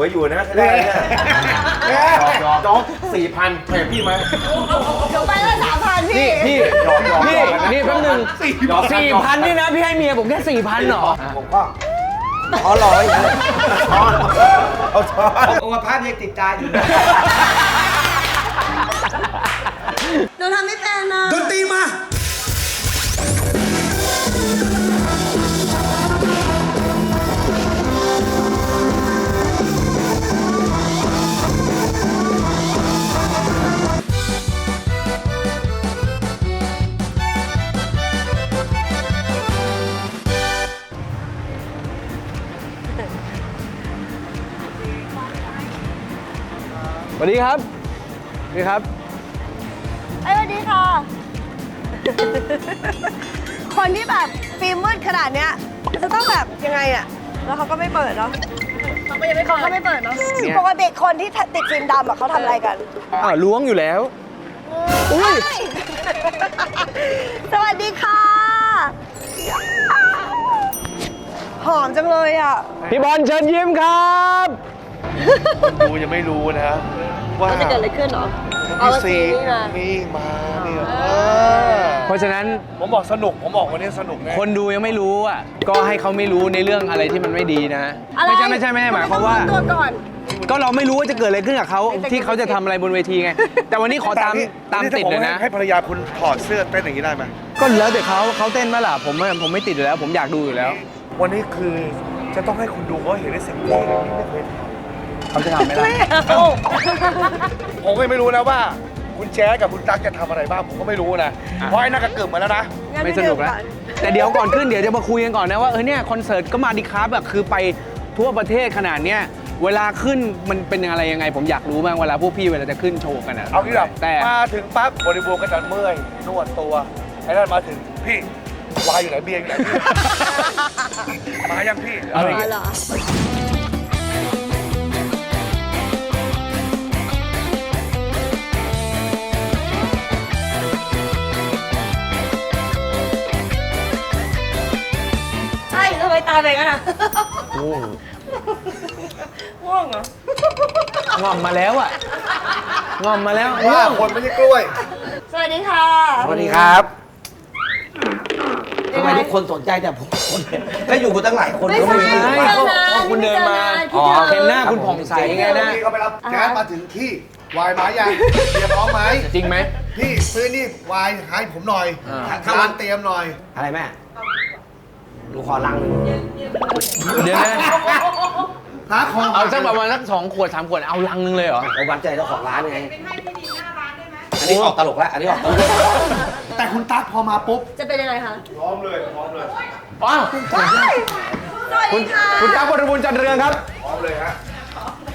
วยอยู่นะใช่ได้เนี่ยหยอกน้องสี่พันแถมพี่ไหมเดี๋ยวไปละสามพันพี่ พี่หยอกหยอกพี่หยอกนะนี่แป๊บนึงหยอกสี่พันนี่นะพี่ให้เมียผมแค่สี่พันเหรอผมก็อ๋อรออยู่ช้อนเอาช้อนโอวภาพยังติดใจอยู่หนูทำไม่เป็นนะดนตรีมา ครับสวัสดีครับ เอ้ยสวัสดีค่ะ คนที่แบบฟิล์มมืดขนาดเนี้ยจะต้องแบบยังไงอะแล้วเขาก็ไม่เปิดเนาะเขาก็ยังไม่เปิดเขาไม่เปิดเนาะเนี่ย ปกติคนที่ติดฟิล์มดำอะเขาทำอะไรกันอ้าวล้วงอยู่แล้ว อุ้ยสวัสดีค่ะ หอมจังเลยอะพี่บอลเชิญยิ้มครับดูยังไม่รู้นะ ว่าจะเกิดอะไรขึ้นเหรอ เอาพี่ซีซีนี่มา นี่มาเนี่ยเอเพราะฉะนั้นผมบอกสนุก ผมบอกวันนี้สนุกแน่คนดูยังไม่รู้อะก็ให้เขาไม่รู้ในเรื่องอะไรที่มันไม่ดีนะอะไรไม่ใช่ไม่ใช่ไม่ใช่หมายความว่า ตัวก่อน ก็เราไม่รู้ว่าจะเกิดอะไรขึ้นกับเขาแต่ที่เขาจะทำอะไรบนเวทีไง แต่วันนี้ขอตามตามติดเลยนะให้ภรรยาคุณถอดเสื้อเต้นอย่างนี้ได้ไหมก็แล้วแต่เขาเขาเต้นมาล่ะผมอะผมไม่ติดอยู่แล้ว ผมอยากดูอยู่แล้ว วันนี้คือจะต้องให้คุณดูเขาเห็นในสิ่งที่ไม่เคยท เขาจะทำไหมล่ะไม่เอาำผมก็ไม่รู้นะว่า คุณแจ๊สกับคุณตั๊กจะทำอะไรบ้างผมก็ไม่รู้นะเพราะไอ้นั่นก็เกิดมาแล้วนะงั้นไม่สนุกแล้ว แต่เดี๋ยวก่อนขึ้นเดี๋ยวจะมาคุยกันก่อนนะว่าเออเนี่ยคอนเสิร์ตก็มาดีครับแบบคือไปทั่วประเทศขนาดเนี้ยเวลาขึ้นมันเป็นอะไรยังไง ผมอยากรู้บ้างเวลาพวกพี่เวลาจะขึ้นโชว์กันอะเอาที่แบบแต่มาถึงปั๊บบริบูรณ์ก็จะเมื่อยนวดตัวไอ้นั่นมาถึงพี่วายอยู่ไหนเบียร์อยู่ไหนพี่ มายังพี่อะไรอย่างอ๋อเงี้ย เหรอ ตาเป็นกันอะง่วงเหรองอมมาแล้วอะงอมมาแล้วว่าคนไม่ใช่กล้วย สวัสดีค่ะสวัสดีครับทำไมทุกคนสนใจแต่ผมคนเดียวแล้วอยู่กันตั้งหลายคนไม่ก็ใช่ไม่รู้ ไม่ใช่เจอก็นานก็คุณเดินมาไม่เจอ๋ออนานเห็นหน้าคุณผ่องใสไงนะ พี่เขาไปรับแจ๊สมาถึงที่วายมายังเตรียมพร้อมไหมจริงไหม พี่ซื้อนี่วายให้ผมหน่อยอ่า ทางร้านเตรียมหน่อยอะไรแม่ หนูขอลังหนึ่งเดี๋ยวนะหาของเอาสักประมาณสักสองขวดสามขวดเอาลังนึงเลยเหรอเอาวัดใจเจ้าของร้านไงอันนี้ออกตลกแล้ว อันนี้ออกตลกแต่คุณตั๊กพอมาปุ๊บ จะเป็นยังไงคะพร้อมเลยพร้อมเลยอ้าวสวัสคุณดีค่ะคุณตั๊กบริบูรณ์จันเรืองครับพร้อมเลยฮะ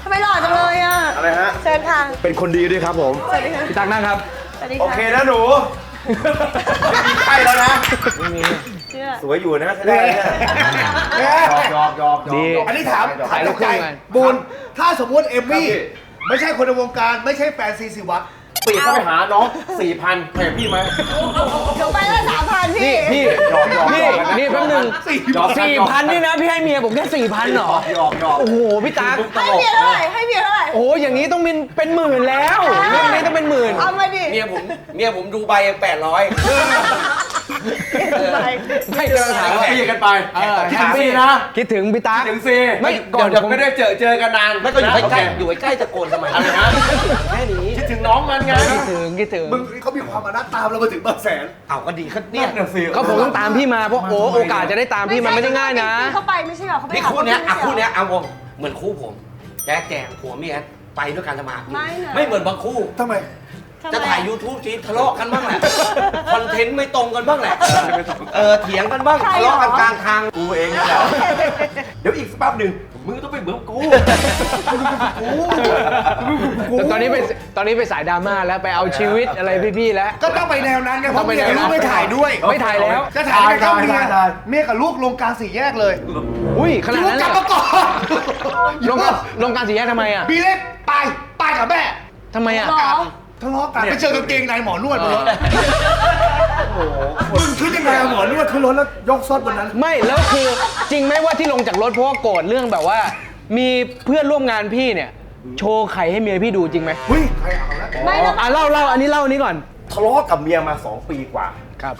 ทำไมหล่อจังเลยอะ อะไรฮะ เชิญค่ะ เป็นคนดีด้วยครับผม สวัสดีค่ะ พี่ตั๊กนั่งครับ สวัสดีโอค่ะเคนะหนูใช่แล้วนะเชื่อ สวยอยู่นะใช่ได้เนี่ยหยอกหยอกหยอกดี อันนี้ถามถ่ายรูปคู่กันบูนถ้าสมมุติเอมมี่ ไม่ใช่คนในวงการไม่ใช่แฟนซีสิวัตรปีกเข้าไปหาน้องสี่พันแถมพี่ไหมเดี๋ยวไปละสามพันพี่ นี่พี่หยอกหยอกนี่หยอกนะนี่แป๊บนึงหยอกสี่พันนี่นะพี่ให้เมียผมแค่สี่พันเหรอ หยอกหยอกโอ้โหพี่ตั๊กให้เมียเท่าไหร่ให้เมียเท่าไหร่ โอ้โหอย่างนี้ต้องเป็นเป็นหมื่นแล้วเรื่องนี้ต้องเป็นหมื่น เอามาดิ เมียผมเมียผมดูใบแปดร้อย ไปไม่กำลังถามว่าพี่กันไปเออ คิดถึงซีนะคิดถึงพี่ตั๊กถึงซีไม่ก่อนเดี๋จะยวผม ไม่ได้เจอเจอกันนานแล้วก็อยู่ใกล้โเคๆอยู่ใกล้ๆตะโกนทำไมอะไรนะแค่นี้คิดถึงน้องมันไงคิดถึงคิดถึงมึงเขามีความอนัตตามเรามาถึงบางแสนเอาก็ดีเขาเนี่ยน่ะสิก็ผมต้องตามพี่มาเพราะโอ้โอกาสจะได้ตามพี่มันไม่ได้ง่ายนะ เข้าไปไม่ใช่เหรอเขาไปนี่หาคู่เนี้ยอะไม่ใช่คู่หรเนี้ยเอาวงเหมือนคู่ผมแจ๊กแจงผัวเมียไปด้วยกันทำมาหากินไม่นะไม่เหมือนบางคู่ ทำไมทำไมจะถ่าย YouTube จีทะเลาะกันบ้างแหละค อนเทนต์ไม่ตรงกันบ้างแหละ เออเถียงกันบ้างใครทะเหรอเลาะกันกลางทางกูเองนี่แหละเดี๋ยวอีกสักแป๊บหนึ่งมึงต้องเป็นเหมือนกูแต่ตอนนี้ไปตอนนี้ไปสายดราม่าแล้วไปเอาชีวิตอะไรพี่ๆแล้ว ก็ต้องไปแนวนั้นไงเพต้อราะงไปเมียแนวกับนั้นลูกไม่ถ่ายด้วย ไม่ถ่ายแล้ว จะถ่ายก็เมียเมียกับลูกลงกลางสี่แยกเลย อุ้ยขนาดลูกนั้นกเลลับยมาก่อนลงการลงการสีแยกทำไมอะบีเล็กไปไปกับแม่ทำไมอะหรอ ทะเลาะกันไปเจอกางเกงในหมอนวดบนรถโอ้โหมึงคิดยังไงเอาหมอนวดขึ้นรถแล้วยกซดบนนั้น ไม่แล้วคือจริงไหมว่าที่ลงจากรถเพราะว่าโกรธเรื่องแบบว่า มีเพื่อนร่วมงานพี่เนี่ย โชว์ไข่ให้เมียพี่ดูจริงไหมเฮ้ยใครเอาแล้วไม่แล้ว อะเล่าเล่าอันนี้เล่าอันนี้ก่อนทะเลาะกับเมียมา2ปีกว่า ครับ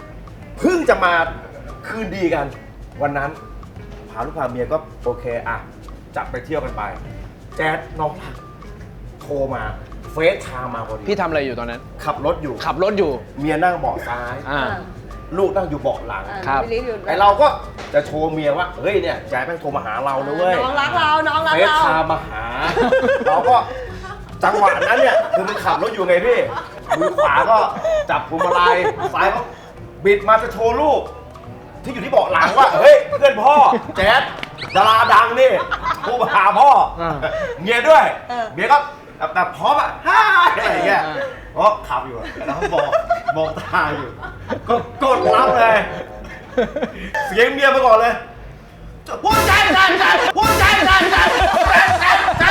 เพิ่งจะมาคืนดีกัน วันนั้นพาลูกพาเมียก็โอเคอะจับไปเที่ยวกันไป แจ๊ดน้องรักโทรมาเฟซไทม์มาพอดีพี่ทำอะไรอยู่ตอนนั้น ขับรถอยู่ ขับรถอยู่ เมียนั่งเบาะซ้าย อ่า ลูกนั่งอยู่เบาะหลังครับ ไม่รีบอยู่ไอเราก็จะโชว์เมียว่า เฮ้ยเนี่ยแจ๊ดแม่งโทรมาหาเรานะเว้ย น้องรักเราน้องรักเฟซเรา ไทม์มาหา เราก็จังหวะนั้นเนี่ยคือมันขับรถอยู่ไงพี่ มือขวาก็จับพวงมาลัยซ้ายก็บิดมาจะโชว์ลูก ที่อยู่ที่เบาะหลังว่า เฮ้ยเพื่อนพ่อ แจ๊ดดาราดังนี่โทรมาหาพ่ออาเมียด้วย เออ เมียก็ แบบแบบพร้อมอะฮ่าอะไรอย่างเงี้ยเออเพราะขับอยู่อะแล้วบอกบอกตาอยู่ ก็กดรับเลย เสียงเมียมาก่อนเลยหัวใจใจใจหัวใจใจใจใจใจใจ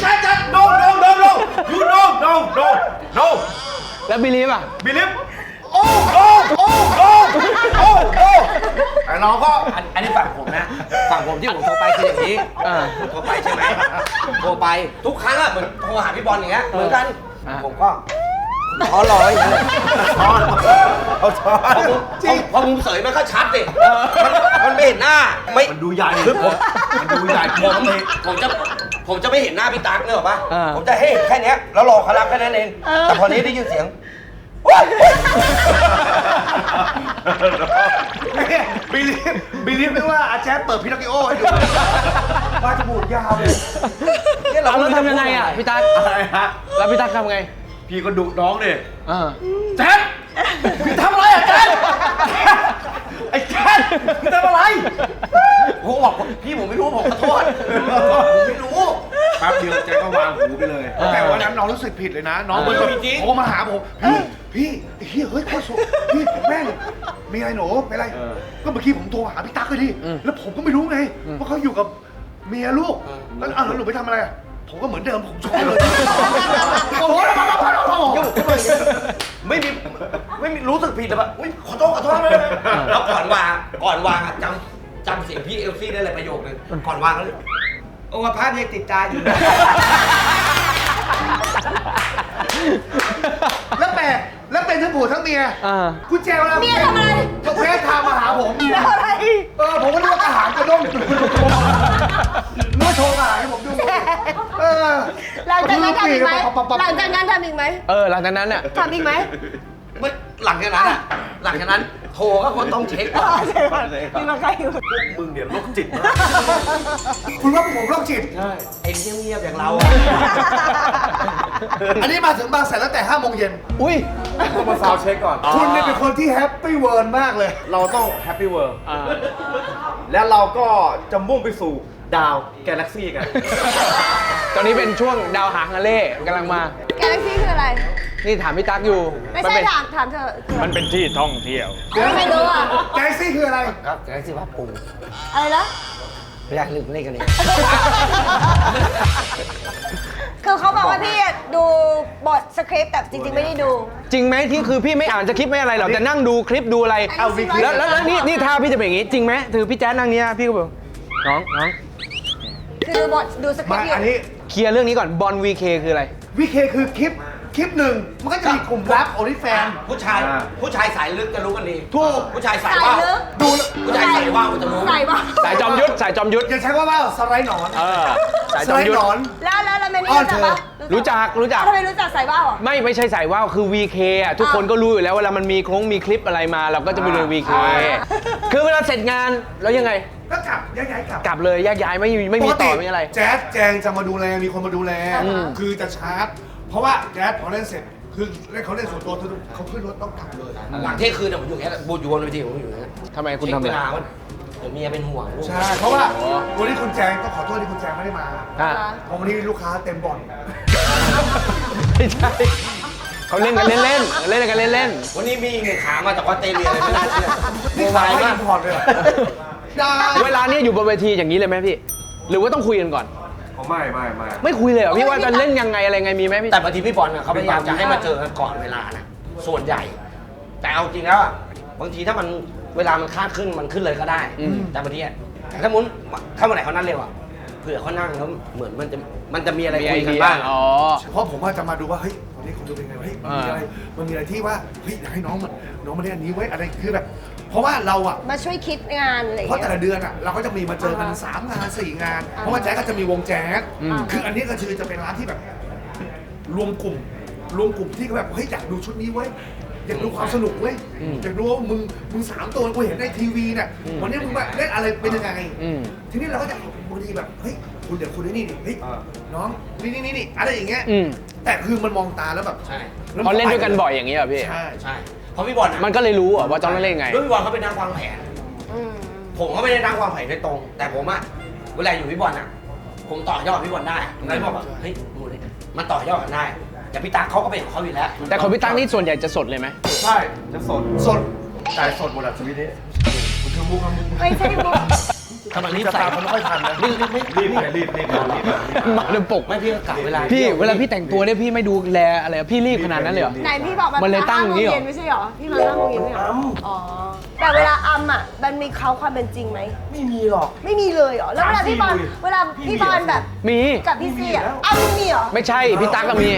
ใจใจ no no no no you no no no no แล้วบิลีฟอะบิลิฟ โอ้โอ้โอ้โอ้โอ้โอ้ไอ้น้องก็อันอันนี้ฝั่งผมนะ ฝั่งผมที่ผมโทรไปคืออย่างนี้อ่าผมโทรไปใช่ไหมโทรไปทุกครั้งอะเหมือนโทรหาพี่บอลอย่างเงี้ยเหมือนกัน อ่า ผมก็ขอรออย่างเงี้ยช้อนเอาช้อนพอมุมพอพอมุมเสยมันก็ชัดดิมันมันไม่เห็นหน้าไม่มันดูใหญ่คือผมมันดูใหญ่ผมผมจะผมจะไม่เห็นหน้าพี่ตั๊กเนกอะปะอ่า ผมจะให้เห็นแค่เนี้ยแล้วรอเขารับแค่นั้นเองแต่พอนี้ได้ยินเสียง บิลีฟบิลีฟไม่ว่าอาแจ๊ดเปิดพินากิโอให้ดูว่าจมูกยาวเลยเนี่ยเราเอาแล้วทำยังไงอะพี่ตั๊กอะไรฮะแล้วพี่ตั๊กทำไงพี่ก็ดุน้องดิอ่าแจ๊ดพี่ทำอะไรอะแจ๊ดไอ้แจ๊ดพี่ทำอะไรผมบอกพี่ผมไม่รู้ผมขอโทษผมไม่รู้ แป๊บเดียวแจ๊ดก็วางหูไปเลยแต่วันนั้นน้องรู้สึกผิดเลยนะ น้องเออเหมือนกับจริงๆโทรมาหาผม พี่พี่ไอ้เฮียเฮ้ยโคตรสวยพี่แม่งมีอะไรหนูเป็นไร เออ ก็เมื่อกี้ผมโทรหาพี่ตั๊กเลยดิแล้วผมก็ไม่รู้ไงว่าเขาอยู่กับเมียลูกแล้วอ้าวแล้วหนูไปทำอะไรอะผมก็เหมือนเดิมผมชอบเลยโอ้โหแล้วมาแล้วมาแล้วมาแล้วไม่มีไม่มีรู้สึกผิดแต่ว่าอุ๊ยขอโทษขอโทษเลยแล้วก่อนวางก่อนวางอะจำจำเสียงพี่เอลซี่ได้เลยประโยคนึงก่อนวางแล้วเลยโอ้ว่าภาพยังติดตาอยู่ แล้วแปลกแล้วเป็นทั้งผัวทั้งเมียอ่ากุญแจเวลาเมียทำอะไร ก็เฟซไทม์มาหาผม แล้วอะไรเออผมก็นึกว่าอาหารกระด้งนึกว่าโชว์อาหารให้ผมดู เออหลังจากนั้นทำอีกไหมปั๊บปั๊บหลัปั๊งบจากนั้นทำอีกไหมเออหลังจากนั้นอะทำอีกไหม ไม่หลังจากนั้นอะหลังจากนั้นโทรก็คนต้องเช็คก่อนมีมาใครอยู่มึงเนี่ยโรคจิตมากคุณว่าผมโรคจิต ไอ้เงียบๆอย่างเราอะอันนี้มาถึงบางแสนตั้งแต่5โมงเย็น อุ้ยต้องมาซาวด์เช็คก่อน คุณเนี่ยเป็นคนที่แฮปปี้เวิร์นมากเลย เราต้องแฮปปี้เวิร์อ่าแล้วเราก็จะมุ่งไปสู่ดาว แกลเล็กซี่กัน ตอนนี้เป็นช่วงดาวหางฮาเล่กำลังมา แกลเล็กซี่คืออะไร นี่ถามพี่ตั๊กอยู่ไม่นใช่เป็นถามถามเธอคืออะไรมันเป็นที่ท่องเที่ยว ไม่รู้อะแกลซี่คืออะไร ครับแต่สิว่าปูอะไรนะ ไม่อยากลืมเล่นกันเลยคือเขาบอกว่าพี่ดูบทสคริปต์แต่จริง ๆ ไม่ได้ดู จริงไหมที่คือพี่ไม่อ่านจะคลิปไม่อะไรหรอกแต่นั่งดูคลิปดูอะไรเอาวิดีโอแล้วแล้วแล้วนี่นี่ท่าพี่จะเป็นอย่างงี้ จริงไหมถือพี่แจ๊ดนั่งเนี้ยพี่ก็แบบน้องน้องคือดูบทดูสคริมาปต์อยู่อันนี้เคลียร์เรื่องนี้ก่อนบอลวีเคคืออะไร วิเคคือคลิปคลิปหนึ่งมันก็จะมีกลุ่มลับโอลิแฟน ผู้ชาย อ่า ผู้ชายสายลึกจะรู้กันดีถูก ผู้ชายสายใส่ว่าวลึก ดูผู้ชายใส่ว่าวจะรู้ใส่ว่าสายจอมยุทธสายจอมยุทธอย่าใช้ว่าว่าสไลด์หนอนเออสายสจอไลมยุทด์หนธอน แล้วแล้วแล้วแมนนี่อ้อนรู้จักเธอปะ รู้จักรู้จัก ทำไมรู้จักใส่ว่าวอะ ไม่ไม่ใช่สายว่าวคือ VK อะทุกคนก็รู้อยู่แล้วเวลามันมีโครงมีคลิปอะไรมา เราก็จะไปดู VK คือเวลาเสร็จงานแล้วยังไง ก็กลับย้ายๆกลับกลับเลยแยกย้ายไม่มีไม่มีต่อไม่มีอะไร แจ๊สแจงจะมาดูแลมีคนมาดูแล อืม คือจะชาร์จ เพราะว่าแจ๊สพอเล่นเสร็จ คือเล่นเขาเล่นส่วนตัวเขาขึ้นรถต้องกลับเลยหลังเที่ยงคืนเนี่ยผมอยู่อย่างเงี้ยบูดอยู่บนเวทีผมอยู่อย่างเงี้ยทำไมคุณเช็ทำคอะเวไรลาว่าเดี๋ยวเมียเป็นห่วงลูก ใช่เพราะว่าวันนี้คุณแจงต้องขอโทษที่คุณแจงไม่ได้มาอะ เพราะวันนี้ลูกค้าเต็มบ่อน ไม่ใช่เขาเล่นกันเล่นๆเล่นกันเล่นวันนี้มีอีกหนึ่งขามาจากออสเตรเลียเลยไม่น่าเชื่อนี่โวขายยวายไม่มากอินพอร์ตเลยเหรอได้ๆเวลาเนี้ยอยู่บนเวทีอย่างนี้เลยไหมพี่ หรือว่าต้องคุยกันก่อนผมไม่ไม่ไม่ไม่คุยเลยเหรอพี่ว่าจะเล่นยังไงอะไรไงมีไหมพี่แต่บางทีพี่บอลน่ะเขาพยายามจะให้มาเจอกันก่อนเวลานะส่วนใหญ่ แต่เอาจริงแล้วอะบางทีถ้ามันเวลามันคาดขึ้นมันขึ้นเลยก็ได้อืมแต่บางทีอะแต่ถ้ามุนถ้าวันไหนเขานั่งเร็วอะ เผื่อเขานั่งแล้วเหมือนมันจะมันจะมีอะไรมีไอคุยกันเดียบ้าง อ๋อ เพราะผมว่าจะมาดูว่าเฮ้ยวันนี้คนดูเป็นไงวะเฮ้ยมันมีอะไรมันมีอะไรที่ว่าเฮ้ยอยากให้น้องมันน้องมาเล่นอันนี้ไว้ยอะไรคือแบบเพราะว่าเราอะ มาช่วยคิดงานอะไรอย่างเพราะเงี้แต่ยละเดือนอะเราก็จะมีมาเจอกันอ่าฮะสามงานสี่งานอ่าเพราะว่าแจ๊สก็จะมีวงแจ๊สอืม คืออันนี้ก็คือจะเป็นร้านที่แบบ รวมกลุ่ม รวมกลุ่มที่เขาแบบเฮ้ยอยากดูชุดนี้เว้ย อยากดูความสนุกเว้ยอืมอยากดูว่ามึงมึงสามตัวกูเห็นในทีวีเนี่ยอืมวันนี้มึงแบบเล่นอะไรเป็นยังไงอืม ทีนี้เราก็จะบางทีแบบเฮ้ยคุณเดี๋ยวคุณไอ้นี่ดิเฮ้ยอ่า น้องนี่นี่นี่นี่อะไรอย่างเงี้ยอืมแต่คือมันมองตาแล้วแบบใช่แล้วเพราะเล่นด้วยกันบ่อยอย่างนี้เหรอพี่ ใช่ใช่ เพราะพี่บอลอะมันก็เลยรู้อะว่าจะต้องเล่นยังไง ด้วยพี่บอลเขาเป็นนักวางแผนอืมผมก็ไม่ได้นั่งวางแผนโดยตรง แต่ผมอะเวลาอยู่พี่บอลอะผมต่อยอดพี่บอลได้แล้วพี่บอลบอกเฮ้ยดูดิมันต่อยอดกันได้ แต่พี่ตาเขาก็เป็นของเขาอยู่แล้วแต่คนพี่ตั้งนี่ส่วนใหญ่จะสดเลยไหมใช่จะสดสดแต่สดหมดอะชีวิตนี้มันคือมุกครับมุกไม่ใช่มุกทำไมรีบจะใส่ตามมันไม่ค่อยทันนะรีบรีบรีบรีบไงรีบรีบรีบรีบ มาเดินปก ไม่พี่ก็กลับเวลาพี่เวลาพี่แต่งตัวเนี่ยพี่ไม่ดูแลอะไรอะพี่รีบขนาดนั้นเลยเหรอ ไหนพี่บอกมันเลยตั้งอย่างนี้เหรอ ห้โมเย็นไม่ใช่เหรอ พี่มาห้าโมงเย็นไม่ใช่เหรอ อ๋อ แต่เวลาอัมอะมันมีเขาความเป็นจริงไหม ไม่มีหรอก ไม่มีเลยเหรอ แล้วเวลาพี่บอลถามสิเวลาพี่บอลแบบมี กับพี่ซีอะอัมมีเหรอ ไม่ใช่ พี่ตั๊กก็มี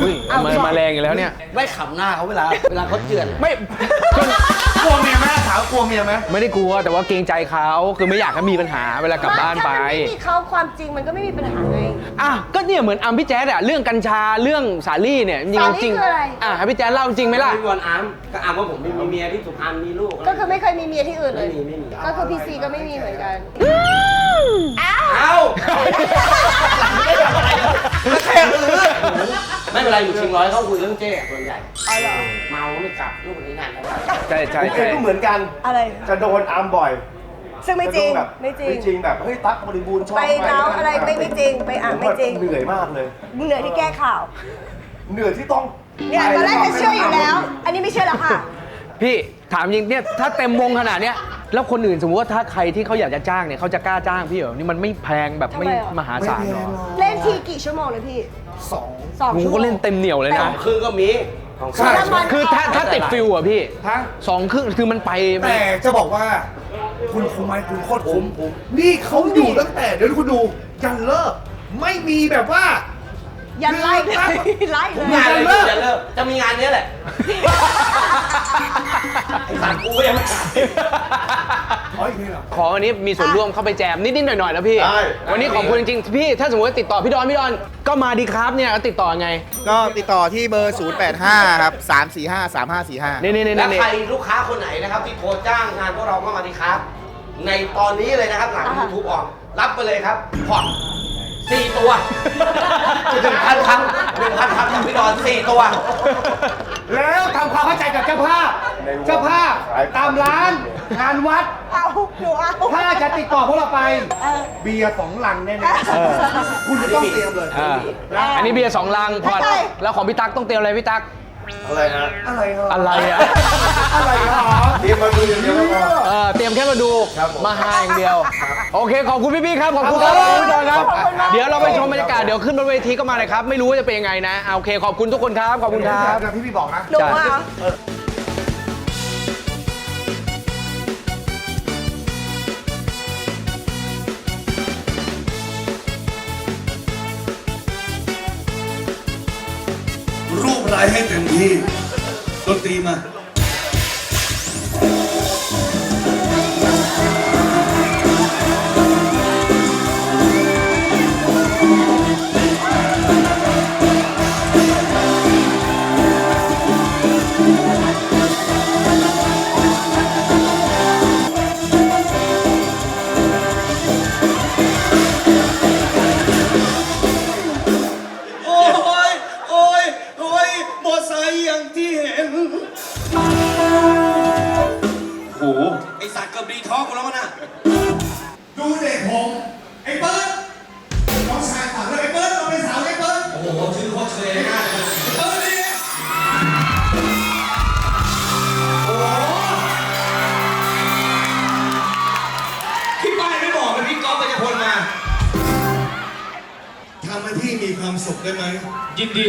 อุ้ยเอามาเหรอมาแรงอยู่แล้วเนี่ย ไม่ขำหน้าเขาเวลา เวลาเขาเจือน ไม่คือ กลัวเมียไหมถามกลัวเมียไหมไม่ได้กลัวแต่ว่าเกรงใจเขาคือไม่อยากให้มีปัญหาเวลากลับบ้านไปถ้มันไม่มีเขาความจริงมันก็ไม่มีปัญหาไง อะก็เนี่ยเหมือนอัมพี่แจ๊ดอะเรื่องกัญชาเรื่องสาลี่เนี่ยจริงสาลี่จริงคืออะไร อะให้พี่แจ๊ดเล่าจริงไหมล่ะพี่บอลอาร์มก็อาร์มว่าผมมีเมียที่สุพรรณมีลูก ก็คือไม่เคยมีเมียที่อื่นเลย ไม่มีไม่มี ก็คือพี่ซีก็ไม่มีเหมือนกัน เอ้าแค่เออไม่เป็นไรอยู่ชิงร้อยเขาคุยเรื่องเจ๊ส่วนใหญ่อ๋อเหรอเมาไม่กลับลูกคนนี้งานแล้วใช่ใช่ผมเอใช่งก็เหมือนกัน อะไร จะโดนอาร์มบ่อยซึ่งไม่จริงจะโดนแบบไม่จริง ไม่จริงแบบเฮ้ยตั๊กบริบูรณ์ชอบไปเล้าอะไรไม่ไม่จริง ไปอ่านไม่จริงเหนื่อยมากเลย มึงเหนื่อยที่แก้ข่าว เหนื่อยที่ต้องเนี่ยตอนแรกจะเชื่ออยู่แล้ว อันนี้ไม่เชื่อแล้วค่ะ พี่ถามจริงเนี่ยถ้าเต็มวงขนาดเนี้ยแล้วคนอื่นสมมติว่าถ้าใครที่เขาอยากจะจ้างเนี่ยเขาจะกล้าจ้างพี่เหรอนี่มันไม่แพงแบบไม่ทำไมอะ มหาศาลหรอเล่นทีกี่ชั่วโมงเลยพี่สองสองกูชั่วโมก็ง เล่นเต็มเหนียวเลยสนะองครึ่งก็มีสองครึ่งใช่แล้วมันคือถ้าถ้าติดฟิลอะพี่ฮะ สองครึ่งคือมันไปแต่จะบอกว่า คุณคุ้มไหมคุณโคตรคุ้ม นี่เขาอยู่ตั้งแต่เดี๋ยวคุณดูยันเลิก ไม่มีแบบว่า ยันไล่เลยไล่เลย งานเลยจะเลิกจะมีงานเนี้ยแหละไอ้สารกูก็ยังไม่ขาดอ๋ออีกนี่เหรอ ขอวันนี้มีส่วนร่วมเข้าไปแจมนิดๆหน่อยๆนะพี่ ได้ วันนี้ขอบคุณจริงๆพี่ ถ้าสมมติว่าติดต่อพี่ดอนพี่ดอนก็มาดีครับเนี่ยติดต่อไงก็ติดต่อที่เบอร์ 085 ครับ 345 3545 นี่นี่นี่และนี่ ใครลูกค้าคนไหนนะครับที่โทรจ้างงานพวกเราก็มาดีครับ ในตอนนี้เลยนะครับหลังยูทูบออกรับไปเลยครับผ่อน สี่ตัวหนึ่งพันครั้งหนึ่งพันครั้งจากพี่ดอนสี่ตัว แล้วทำความเข้าใจกับเจ้าภาพ เจ้าภาพตามร้านงานวัด เอาหนูเอาถ้าจะติดต่อพวกเราไปเออเบียร์สองลังแน่เออๆคุณจะต้องเตรียมเลยอ่าอันนี้เบียร์สองลังพอดใช่แล้วของพี่ตั๊กต้องเตรียมอะไรพี่ตั๊ก อะไรนะอะไรเหรออะไรอะอะไรเหรอเตรียมมาดูอย่างเดียวก็พอ เออเตรียมแค่มาดูครับผม มาหาอย่างเดียว โอเค ขอบคุณพี่ๆครับ ขอบคุณครับขอบคุณพี่ดอนครับขอบคุณมากเดี๋ยวเราไปชมบรรยากาศเดี๋ยวขึ้นบนเวทีก็มาเลยครับ ไม่รู้ว่าจะเป็นยังไงนะอะโอเค ขอบคุณทุกคนครับ ขอบคุณครับเดี๋ยวพี่พี่บอกนะ หนูเอา ให้เต็มที่ดนตรีมา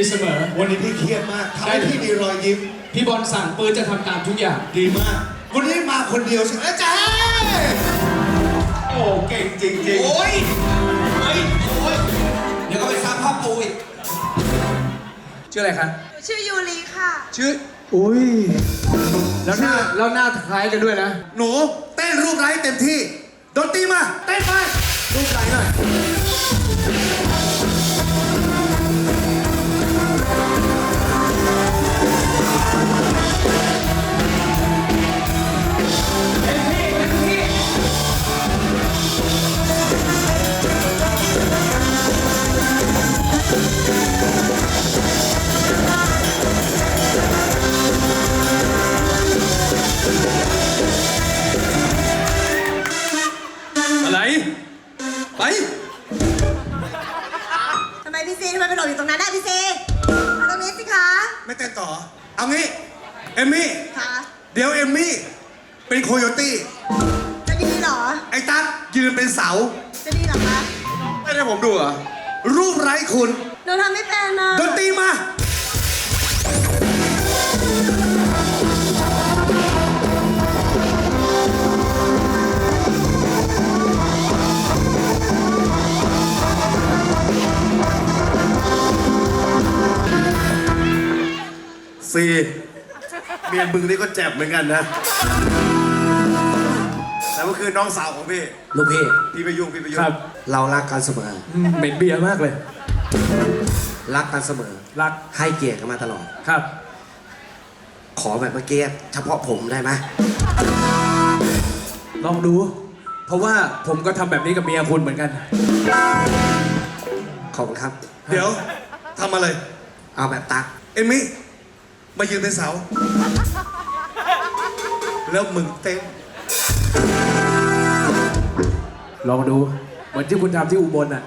ยินดีเสมอ วันนี้พี่เครียดมากทำให้พี่มีรอยยิ้ม พี่บอลสั่งปืนจะทำตามทุกอย่าง ดีมาก วันนี้มาคนเดียวใช่ไหมอาจารย์โอ้เก่งจริงๆโอ้ยเฮ้ยโอ้ยเดี๋ยวก็ไปซักผ้าปูอีกชื่ออะไรคะชื่อยูริค่ะ ชื่ออุ้ยแล้วหน้าแล้วหน้าคล้ายกันด้วยนะ หนูเต้นรูปไร้เต็มที่ดนตรีมาเต้นไป ด้ผมดูเหรอรูปไร้คุณหนูทำไม่เป็นนะดนตรีมาซีเมียมึงนี่ก็เจ็บเหมือนกันนะ แต่ก็คือน้องสาวของพี่ ลูกพี่ พี่ไปยุ่งพี่ไปยุ่งครับ เรารักกันเสมอ อืมเหม็นเบียร์มากเลย รักกันเสมอ รักให้เกียรติกันมาตลอด ครับ ขอแบบเมื่อกี้เฉพาะผมได้ไหมลองดู เพราะว่าผมก็ทำแบบนี้กับเมียคุณเหมือนกัน ขอบคุณครับ เดี๋ยวทำอะไร เอาแบบตัก เอมมี่มายืนเป็นเสา แล้วมึงเต้น ลองดู เหมือนที่คุณทำที่อุบลน่ะ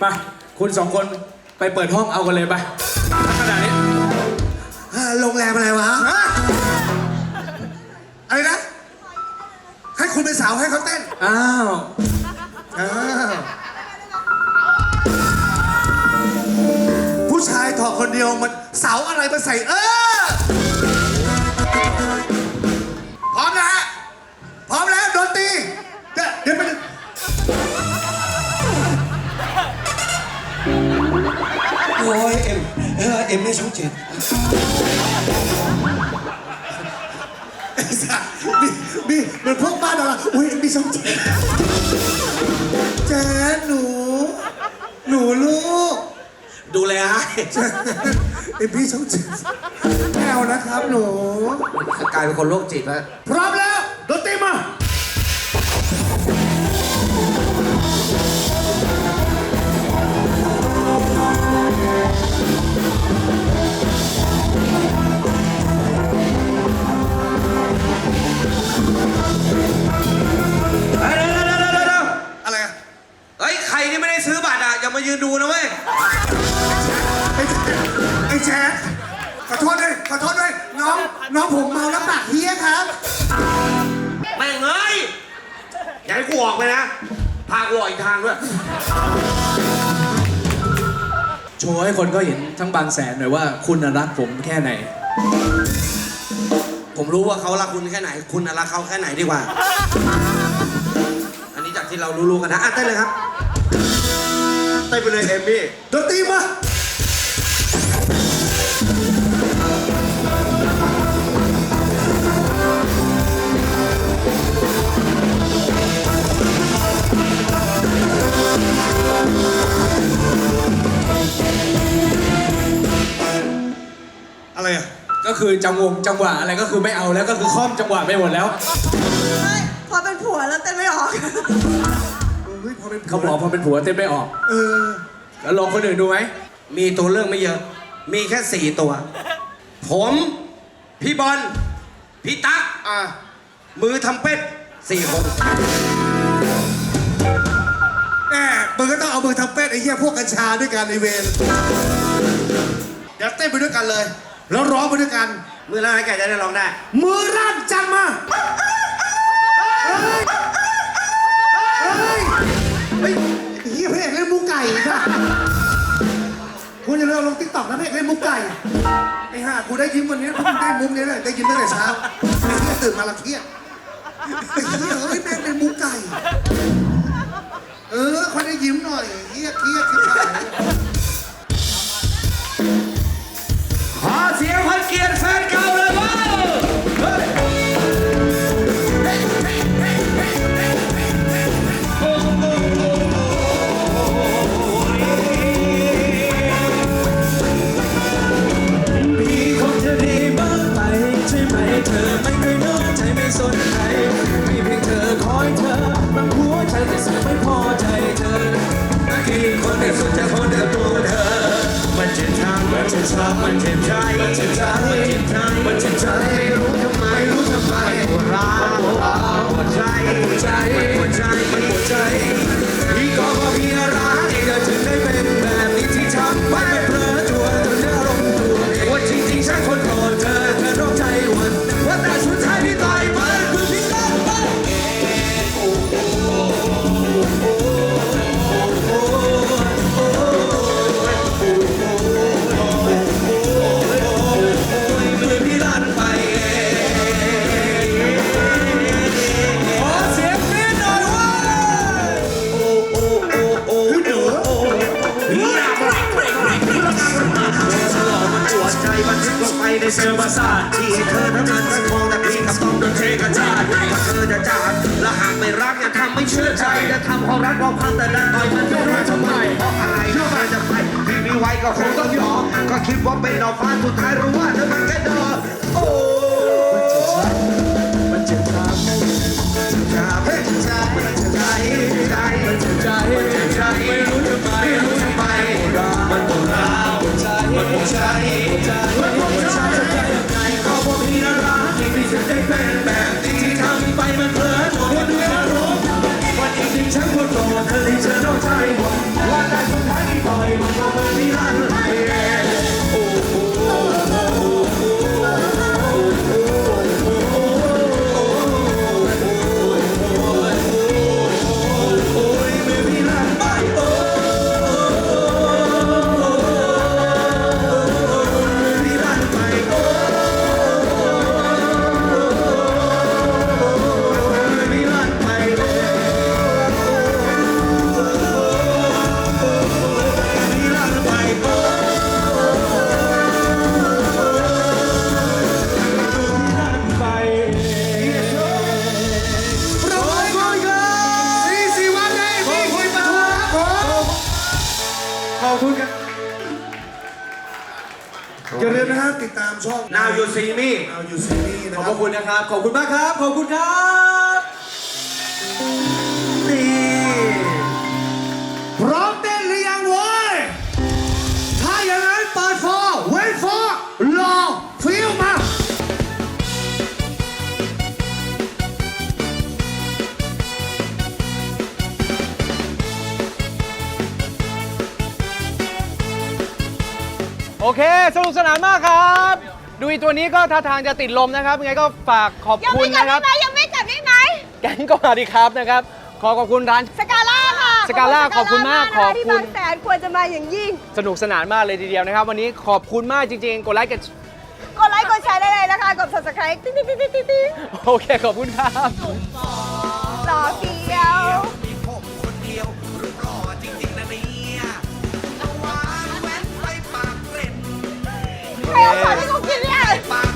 ไปคุณสองคนไปเปิดห้องเอากันเลยไปขนาดนี้โรงแรมอะไรวะฮะอะไรนะ ให้คุณเป็นสาวให้เขาเต้นอ้าวอ้าวผู้ชายถอดคนเดียวมันเสาอะไรมาใส่เออพร้อมนะฮะพร้อมแล้วดนตรี โอ้ยเอ็มเออเอ็มไม่ช่องเจ็ดไอ้สัสมีมีเหมือนพวกบ้านเราอะอุ้ยเอ็มมีช่องเจ็ดแจ๊ดหนู หนูลูกดูแลให้เอ็มพี่ช่องเจ็ดไม่เอานะครับหนู กลายเป็นคนโรคจิตแล้วพร้อมแล้ว มายืนดูนะเว้ย ไอ้แจ๊ดไอ้แจ๊ดขอโทษด้วย ขอโทษด้วย น้อง น้องผมเมาแล้วปากเฮี้ยครับ แม่งเอ้ยอย่าให้กูออกไปนะ พากูออกอีกทางด้วย โชว์ให้คนก็เห็นทั้งบางแสนหน่อยว่าคุณน่ะรักผมแค่ไหน ผมรู้ว่าเขารักคุณแค่ไหน คุณน่ะรักเขาแค่ไหนดีกว่า อันนี้จากที่เรารู้ๆกันนะอะเต้นเลยครับ เต้นไปเลยเอมมี่ดนตรีมาอะไรอะก็คือจังวงจังหวะอะไรก็คือไม่เอาแล้วก็คือค่อมจังหวะไปหมดแล้ว เฮ้ยพอเป็นผู้ผัวแล้วเต้นไม่ออกเฮ้ย พอเป็นผัวเขาบอกพอเป็นผัวเต้นไม่ออก เออ แล้วลองคนอื่นดูไหม มีตัวเลือกไม่เยอะ มีแค่สี่ตัว ผม พี่บอล พี่ตั๊ก อะมือทำเป็ดสี่คนแม่มึงก็ต้องเอามือทำเป็ดไอ้เหี้ยพวกกัญชาด้วยกันไอเวรเดี๋ยวเต้นไปด้วยกันเลย แล้วร้องไปด้วยกัน มือละให้แกจะได้ร้องได้ มือรั่นจังมาเฮ้ย ไก่ค่ะคุณอย่าลืมเอาลงติ๊กต็อกนะพระเอกเล่นมุกไก่ ไอ้ห่ากูได้ยิ้มวันนี้เพิ่งได้มุกนี้เลยได้ยิ้มตั้งแต่เช้าไอ้เฮียตื่นมาละเครียดไอ้เฮียเฮ้ยแม่งเป็นมุกไก่ เออค่อยได้ยิ้มหน่อยเฮียเครียดที่ขาด คว นะขอบคพรับระคุณนะครับ ขอบคุณมากครับ ขอบคุณครับนี่พร้อมเต้นหรือยังโว้ย ถ้าอย่างนั้นเปิดฟอร์เวทฟอร์รอฟิลมาโอเค สนุกสนานมากครับ ดูอีตัวนี้ก็ท่าทางจะติดลมนะครับยังไงก็ฝากขอบคุไม่ณกลับนะคได้รับไหยังไม่กลับได้ไหมแก๊งก็มาดีครับนะครับ ขอขอบคุณร้าน สกาล่าค่ะสกาล่าขอบคุณมากขอบคุณแสนควรจะมาอย่างยิ่ง สนุกสนานมากเลยทีเดียวนะครับ วันนี้ขอบคุณมากจริงๆ กดไลค์กดกดไลค์กดแชร์ได้เลยนะคะกด subscribe ติ๊งติ๊งติ๊ติ๊ติ๊ติ๊งโอเคขอบคุณครับ ต่อเดียว มีผมคนเดียวรูปหล่อจริงๆนะเนี่ตะวันแใครเอาสารให้เขากินเนี่ย Bye.